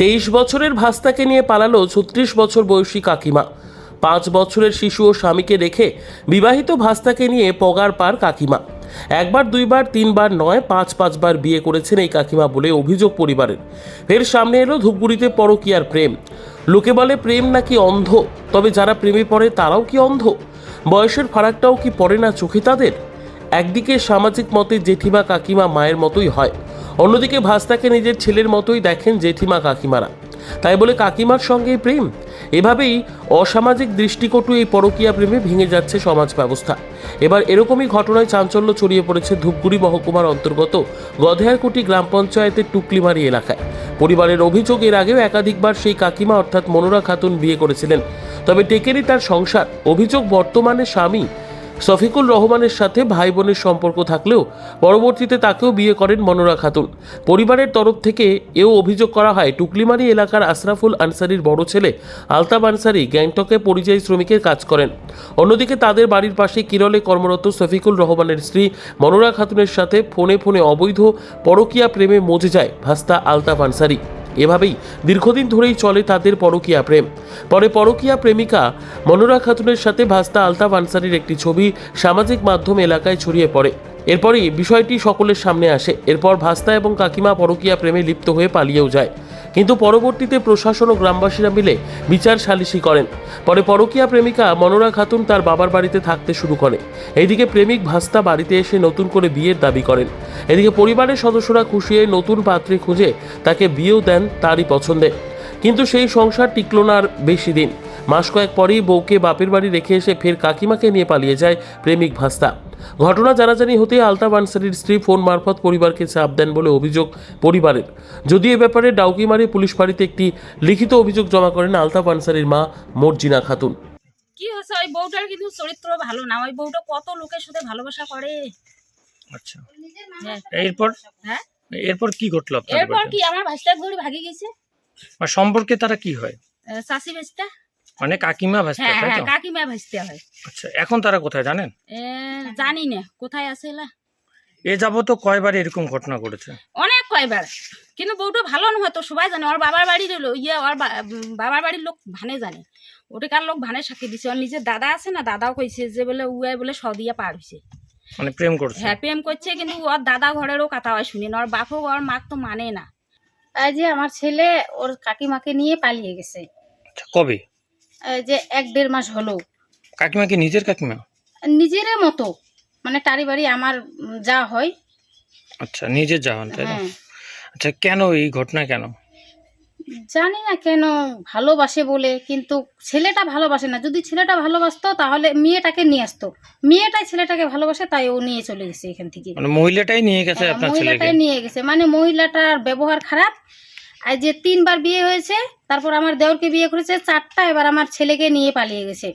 তেইশ বছরের ভাস্তাকে নিয়ে পালালো ছত্রিশ বছর বয়সী কাকিমা। পাঁচ বছরের শিশু ও স্বামীকে রেখে বিবাহিত ভাস্তাকে নিয়ে পগার পার কাকিমা। একবার, দুইবার, তিনবার নয়, পাঁচ, পাঁচবার বিয়ে করেছেন এই কাকিমা বলে অভিযোগ পরিবারের। ফের সামনে এলো ধূপগুড়িতে পরকীয়ার প্রেম। লোকে বলে প্রেম নাকি অন্ধ, তবে যারা প্রেমে পড়ে তারাও কি অন্ধ? বয়সের ফারাকটাও কি পড়ে না চোখে তাদের? একদিকে সামাজিক মতে জেঠিমা কাকিমা মায়ের মতোই হয়। অন্যদিকে ভাস্তাকে নিজের ছেলের মতোই দেখেন জেঠিমা কাকিমারা। তাই বলে কাকিমার সঙ্গেই প্রেম। এভাবেই অসামাজিক দৃষ্টিকটু এই পরকীয়া প্রেমে ভেঙে যাচ্ছে সমাজ ব্যবস্থা। এবার এরকমই ঘটনায় চাঞ্চল্য ছড়িয়ে পড়েছে ধূপগুড়ি মহকুমার অন্তর্গত গধেয়ারকুটি গ্রাম পঞ্চায়েতের টুকলিমারি এলাকায়। পরিবারের অভিযোগ এর আগেও একাধিকবার সেই কাকিমা অর্থাৎ মনোরা খাতুন বিয়ে করেছিলেন। তবে টেকেনি তার সংসার। অভিযোগ বর্তমানে স্বামী শফিকুল রহমানের সাথে ভাই বোনের সম্পর্ক থাকলেও পরবর্তীতে তাকেও বিয়ে করেন মনোরা খাতুন। পরিবারের তরফ থেকে এও অভিযোগ করা হয়, টুকলিমারি এলাকার আশরাফুল আনসারির বড় ছেলে আলতাব আনসারি গ্যাংটকে পরিযায়ী শ্রমিকের কাজ করেন। অন্যদিকে তাদের বাড়ির পাশে কিরলে কর্মরত শফিকুল রহমানের স্ত্রী মনোরা খাতুনের সাথে ফোনে ফোনে অবৈধ পরকীয়া প্রেমে মজে যায় ভাস্তা আলতাব আনসারি। এভাবেই দীর্ঘদিন ধরেই চলে তাদের পরকীয়া প্রেম। পরে পরকীয়া প্রেমিকা মনোরা খাতুনের সাথে ভাস্তা আলতাফ আনসারির একটি ছবি সামাজিক মাধ্যম এলাকায় ছড়িয়ে পড়ে। এরপরই বিষয়টি সকলের সামনে আসে। এরপর ভাস্তা এবং কাকিমা পরকীয়া প্রেমে লিপ্ত হয়ে পালিয়েও যায়। কিন্তু পরবর্তীতে প্রশাসন ও গ্রামবাসীরা মিলে বিচার সালিশি করেন। পরে পরকীয়া প্রেমিকা মনোরা খাতুন তার বাবার বাড়িতে থাকতে শুরু করে। এদিকে প্রেমিক ভাস্তা বাড়িতে এসে নতুন করে বিয়ের দাবি করেন। এদিকে পরিবারের সদস্যরা খুশি হয়ে নতুন পাত্রী খুঁজে তাকে বিয়েও দেন তারই পছন্দে। কিন্তু সেই সংসার টিকল না আর বেশি দিন। মাস কয়েক পরেই বউকে বাপের বাড়ি রেখে এসে ফের কাকিমাকে নিয়ে পালিয়ে যায় প্রেমিক ভাস্তা। ঘটনা জানাজানি হতে আলতাব আনসারির স্ত্রী ফোন মারফত পরিবারকে চাপ দেন বলে অভিযোগ পরিবারের। যদিও এ ব্যাপারে ডাউকিমারি পুলিশ ফাঁড়িতে একটি লিখিত অভিযোগ জমা করেন আলতাব আনসারির মা মর্জিনা খাতুন। কি হচ্ছে ওই বউটার কিন্তু চরিত্র ভালো না। ওই বউটা কত লোকের সাথে ভালোবাসা করে? আচ্ছা। হ্যাঁ। এরপর? হ্যাঁ? এরপর কি ঘটলো এরপর বাড়িতে? কি? আমার ভাইস্তা ধরে ভাগি গেছে। আর সম্পর্কে তারা কি হয়? চাষি ভাইস্তা মানে কাকিমা ভাস্তা হ্যাঁ হ্যাঁ কাকিমা ভাইস্তা হয়। আচ্ছা এখন তারা কোথায় জানেন? জানি না কোথায় আছে এলা? এ যাবত কয়বার এরকম ঘটনা ঘটেছে? অনেক কয়বার কিন্তু বউটা ভালো নয় তো সবাই জানে ওর বাবার বাড়ির ইয়ে ওর বাবার বাড়ির লোক ভানে জানে। ওটাকার লোক ভানে সাক্ষী দিছে ওর নিজের দাদা আছে না দাদাও কইছে যে বলে উয়াই বলে সদিয়া পার হয়েছে মানে প্রেম করছে? হ্যাঁ প্রেম করছে কিন্তু ওর দাদা ঘরেরও কথা হয় শুনি না ওর বাপও ওর মাক তো মানে না। এই যে আমার ছেলে ওর কাকিমাকে নিয়ে পালিয়ে গেছে। আচ্ছা কবে? যে এক দেড় মাস হলো। কাকিমা কি নিজের কাকিমা? নিজের মতো। মানে টারি বাড়ি আমার যা হয়। আচ্ছা নিজের যাওয়ান তাই হ্যাঁ। আচ্ছা কেন এই ঘটনা কেন? জানি না কেন ভালোবাসে বলে কিন্তু ছেলেটা ভালোবাসে না। যদি ছেলেটা ভালোবাসতো তাহলে মেয়েটাকে নিয়ে আসতো। মেয়েটাই ছেলেটাকে ভালোবাসে তাই ও নিয়ে চলে গেছে এখান থেকে। মানে মহিলাটাই নিয়ে গেছে হ্যাঁ, মহিলাটাই নিয়ে গেছে। মানে মহিলাটার ব্যবহার খারাপ আর যে তিনবার বিয়ে হয়েছে, তারপর আমার দেওরকে বিয়ে করেছে, চারটা এবার আমার ছেলেকে নিয়ে পালিয়ে গেছে।